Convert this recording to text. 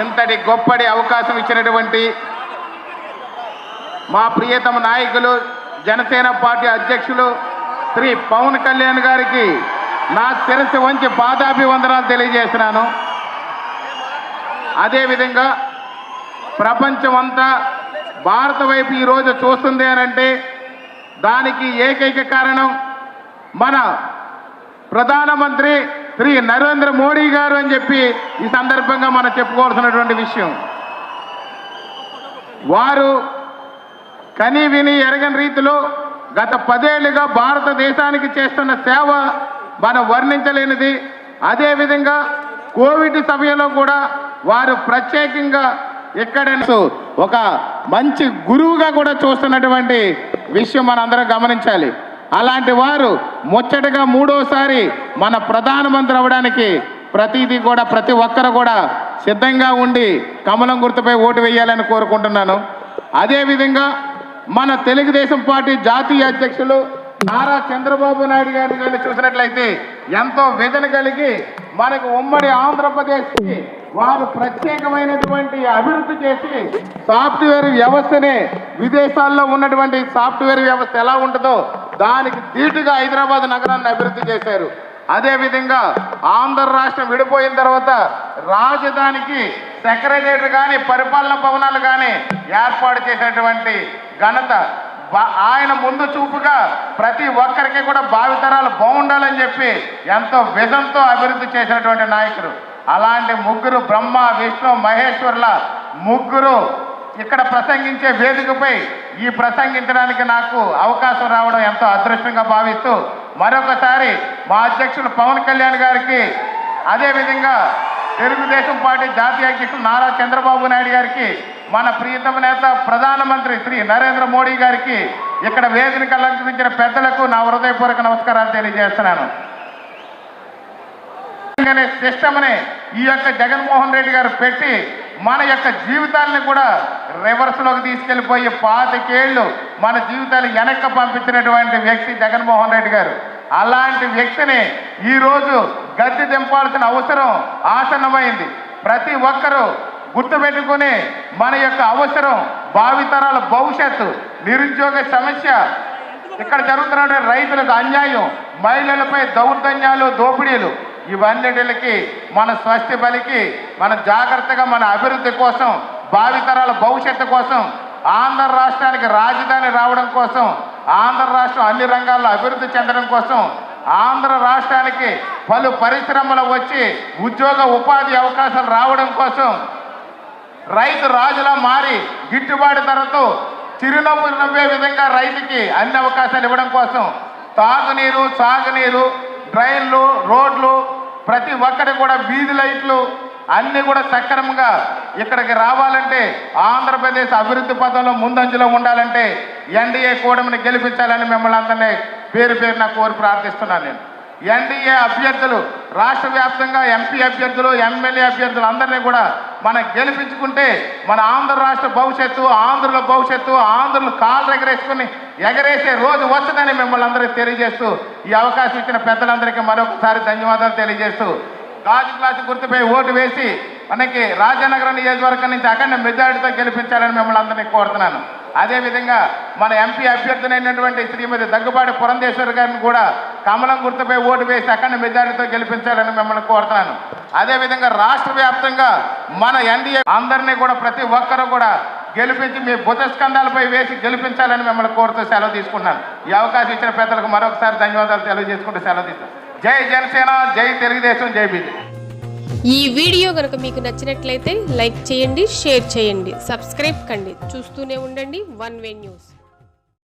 ఇంతటి గొప్పటి అవకాశం ఇచ్చినటువంటి మా ప్రియతమ నాయకులు జనసేన పార్టీ అధ్యక్షులు శ్రీ పవన్ కళ్యాణ్ గారికి నా శిరస్సు వంచి పాదాభివందనాలు తెలియజేస్తున్నాను. అదేవిధంగా ప్రపంచం అంతా భారత వైపు ఈరోజు చూస్తుంది అనంటే దానికి ఏకైక కారణం మన ప్రధానమంత్రి శ్రీ నరేంద్ర మోడీ గారు అని చెప్పి ఈ సందర్భంగా మనం చెప్పుకోవాల్సినటువంటి విషయం. వారు కని విని ఎరగని రీతిలో గత పదేళ్ళుగా భారతదేశానికి చేస్తున్న సేవ మనం వర్ణించలేనిది. అదేవిధంగా కోవిడ్ సమయంలో కూడా వారు ప్రత్యేకంగా ఇక్కడ ఒక మంచి గురువుగా కూడా చూస్తున్నటువంటి విషయం మనందరం గమనించాలి. అలాంటి వారు ముచ్చటగా మూడోసారి మన ప్రధానమంత్రి అవ్వడానికి ప్రతిదీ కూడా ప్రతి ఒక్కరు కూడా సిద్ధంగా ఉండి కమలం గుర్తుపై ఓటు వేయాలని కోరుకుంటున్నాను. అదేవిధంగా మన తెలుగుదేశం పార్టీ జాతీయ అధ్యక్షులు నారా చంద్రబాబు నాయుడు గారిని కానీ చూసినట్లయితే ఎంతో వేదన కలిగి మనకు ఉమ్మడి ఆంధ్రప్రదేశ్కి వారు ప్రత్యేకమైనటువంటి అభివృద్ధి చేసి సాఫ్ట్వేర్ వ్యవస్థనే విదేశాల్లో ఉన్నటువంటి సాఫ్ట్వేర్ వ్యవస్థ ఎలా ఉంటుందో దానికి ధీటుగా హైదరాబాద్ నగరాన్ని అభివృద్ధి చేశారు. అదేవిధంగా ఆంధ్ర రాష్ట్రం విడిపోయిన తర్వాత రాజధానికి సెక్రటరీ కానీ పరిపాలన భవనాలు కానీ ఏర్పాటు చేసినటువంటి ఘనత ఆయన ముందు చూపుగా ప్రతి ఒక్కరికి కూడా భావితరాలు బాగుండాలని చెప్పి ఎంతో విజంతో అభివృద్ధి చేసినటువంటి నాయకుడు అలాంటి ముగ్గురు బ్రహ్మ విష్ణు మహేశ్వర్ల ముగ్గురు ఇక్కడ ప్రసంగించే వేదికపై ఈ ప్రసంగించడానికి నాకు అవకాశం రావడం ఎంతో అదృష్టంగా భావిస్తూ మరొకసారి మా అధ్యక్షుడు పవన్ కళ్యాణ్ గారికి అదేవిధంగా తెలుగుదేశం పార్టీ జాతీయ అధ్యక్షుడు నారా చంద్రబాబు నాయుడు గారికి మన ప్రియతమ నేత ప్రధానమంత్రి శ్రీ నరేంద్ర మోడీ గారికి ఇక్కడ వేదిక అలంకరించిన పెద్దలకు నా హృదయపూర్వక నమస్కారాలు తెలియజేస్తున్నాను. అనే సిస్టమ్ని ఈ యొక్క జగన్మోహన్ రెడ్డి గారు పెట్టి మన యొక్క జీవితాలను కూడా రివర్స్లోకి తీసుకెళ్ళిపోయి పాతికేళ్ళు మన జీవితాలు వెనక్కి పంపించినటువంటి వ్యక్తి జగన్మోహన్ రెడ్డి గారు. అలాంటి వ్యక్తిని ఈరోజు గద్దె దింపాల్సిన అవసరం ఆసన్నమైంది. ప్రతి ఒక్కరూ గుర్తుపెట్టుకుని మన యొక్క అవసరం భావితరాల భవిష్యత్తు నిరుద్యోగ సమస్య ఇక్కడ జరుగుతున్న రైతులకు అన్యాయం మహిళలపై దౌర్జన్యాలు దోపిడీలు ఇవన్నిటికి మన స్వస్తి బలికి మన జాగ్రత్తగా మన అభివృద్ధి కోసం భావితరాల భవిష్యత్తు కోసం ఆంధ్ర రాష్ట్రానికి రాజధాని రావడం కోసం ఆంధ్ర రాష్ట్రం అన్ని రంగాల్లో అభివృద్ధి చెందడం కోసం ఆంధ్ర రాష్ట్రానికి పలు పరిశ్రమలు వచ్చి ఉద్యోగ ఉపాధి అవకాశాలు రావడం కోసం రైతు రాజులా మారి గిట్టుబాటు ధరతో చిరునవ్వు నవ్వే విధంగా రైతుకి అన్ని అవకాశాలు ఇవ్వడం కోసం తాగునీరు సాగునీరు డ్రైన్లు రోడ్లు ప్రతి ఒక్కటి కూడా వీధి లైట్లు అన్నీ కూడా సక్రమంగా ఇక్కడికి రావాలంటే ఆంధ్రప్రదేశ్ అభివృద్ధి పథంలో ముందంజలో ఉండాలంటే ఎన్డీఏ కూటమిని గెలిపించాలని మిమ్మల్ని అందరినీ పేరు పేరున కోరి ప్రార్థిస్తున్నాను నేను. ఎన్డీఏ అభ్యర్థులు రాష్ట్ర వ్యాప్తంగా ఎంపీ అభ్యర్థులు ఎమ్మెల్యే అభ్యర్థులు అందరినీ కూడా మనం గెలిపించుకుంటే మన ఆంధ్ర రాష్ట్ర భవిష్యత్తు ఆంధ్రుల భవిష్యత్తు ఆంధ్రులు కాళ్ళు ఎగరేసుకుని ఎగరేసే రోజు వస్తుందని మిమ్మల్ని అందరికీ తెలియజేస్తూ ఈ అవకాశం ఇచ్చిన పెద్దలందరికీ మరొకసారి ధన్యవాదాలు తెలియజేస్తూ గాజు గ్లాసు గుర్తుపై ఓటు వేసి మనకి రాజానగరం నియోజకవర్గం నుంచి అఖండ మెజారిటీతో గెలిపించాలని మిమ్మల్ని అందరినీ కోరుతున్నాను. అదేవిధంగా మన ఎంపీ అభ్యర్థులైనటువంటి శ్రీమతి దగ్గుబాటి పురంధేశ్వరి గారిని కూడా కమలం గుర్తుపై ఓటు వేసి అఖండ మెజారిటీతో గెలిపించాలని మిమ్మల్ని కోరుతున్నాను. అదేవిధంగా రాష్ట్ర వ్యాప్తంగా మన ఎన్డీఏ అందరినీ కూడా ప్రతి ఒక్కరూ కూడా గెలిపించి మీ భుజస్కంధాలపై వేసి గెలిపించాలని మిమ్మల్ని కోరుతూ సెలవు తీసుకున్నాను. ఈ అవకాశం ఇచ్చిన పెద్దలకు మరొకసారి ధన్యవాదాలు తెలియజేసుకుంటూ సెలవు తీసుకున్నాను జై జనసేన జై తెలుగుదేశం జై బీజేపీ. ఈ వీడియో కనుక మీకు నచ్చినట్లయితే లైక్ చేయండి షేర్ చేయండి సబ్స్క్రైబ్ కండి. చూస్తూనే ఉండండి వన్ వే న్యూస్.